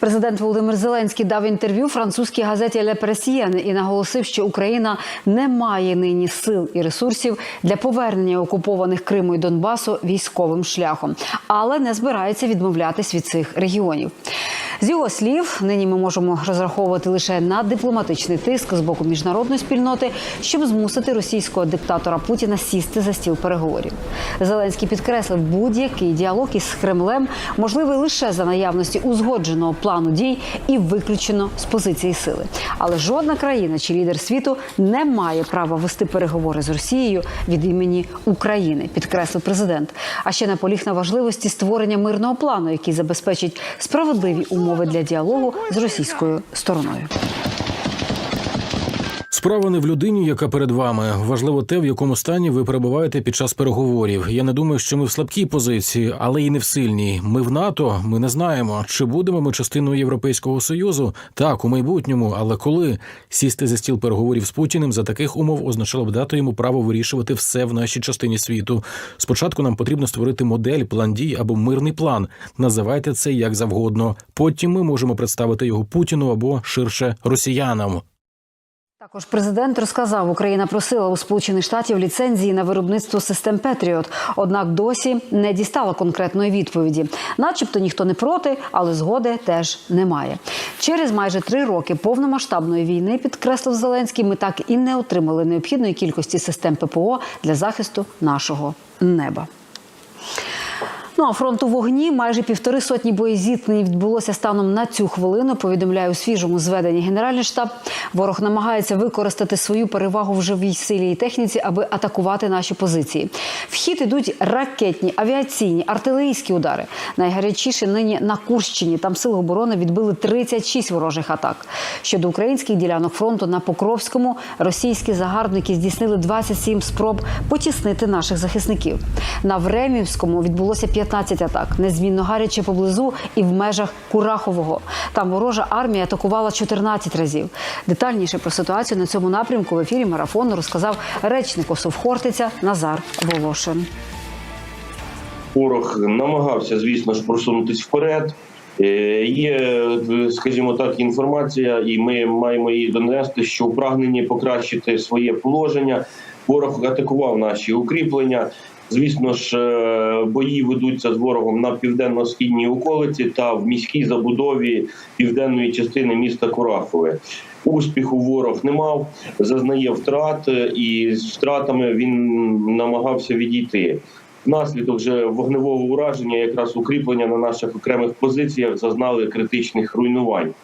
Президент Володимир Зеленський дав інтерв'ю французькій газеті «Ле Пресієн» і наголосив, що Україна не має нині сил і ресурсів для повернення окупованих Криму і Донбасу військовим шляхом, але не збирається відмовлятись від цих регіонів. З його слів, нині ми можемо розраховувати лише на дипломатичний тиск з боку міжнародної спільноти, щоб змусити російського диктатора Путіна сісти за стіл переговорів. Зеленський підкреслив, будь-який діалог із Кремлем можливий лише за наявності узгодженого плану дій і виключено з позиції сили. Але жодна країна чи лідер світу не має права вести переговори з Росією від імені України, підкреслив президент. А ще наполіг на важливості створення мирного плану, який забезпечить справедливі умови для діалогу з російською стороною. Справа не в людині, яка перед вами. Важливо те, в якому стані ви перебуваєте під час переговорів. Я не думаю, що ми в слабкій позиції, але і не в сильній. Ми в НАТО. Ми не знаємо, чи будемо ми частиною Європейського союзу. Так, у майбутньому, але коли сісти за стіл переговорів з Путіним за таких умов означало б дати йому право вирішувати все в нашій частині світу. Спочатку нам потрібно створити модель, план дій або мирний план. Називайте це як завгодно. Потім ми можемо представити його Путіну або ширше росіянам. Також президент розказав, Україна просила у Сполучених Штатів ліцензії на виробництво систем Петріот, однак досі не дістала конкретної відповіді. Начебто ніхто не проти, але згоди теж немає. Через майже три роки повномасштабної війни, підкреслив Зеленський, ми так і не отримали необхідної кількості систем ППО для захисту нашого неба. Ну а фронту вогні майже півтори сотні боєзіткнень відбулося станом на цю хвилину. Повідомляє у свіжому зведенні Генеральний штаб. Ворог намагається використати свою перевагу в живій силі і техніці, аби атакувати наші позиції. В хід ідуть ракетні, авіаційні, артилерійські удари. Найгарячіше нині на Курщині. Там сили оборони відбили 36 ворожих атак. Щодо українських ділянок фронту на Покровському російські загарбники здійснили 27 спроб потіснити наших захисників. На Времівському відбулося 15 атак, незмінно гаряче поблизу і в межах Курахового. Там ворожа армія атакувала 14 разів. Детальніше про ситуацію на цьому напрямку в ефірі марафону розказав речник Хортиця Назар Волошин. Ворог намагався, звісно ж, просунутись вперед. Е, Є, скажімо так, інформація, і ми маємо її донести, що у прагненні покращити своє положення. Ворог атакував наші укріплення. Звісно ж, е, бої ведуться з ворогом на південно-східній околиці та в міській забудові південної частини міста Курахове. Успіху ворог не мав, зазнає втрат, е, і з втратами він намагався відійти. Внаслідок вже вогневого ураження, якраз укріплення на наших окремих позиціях зазнали критичних руйнувань.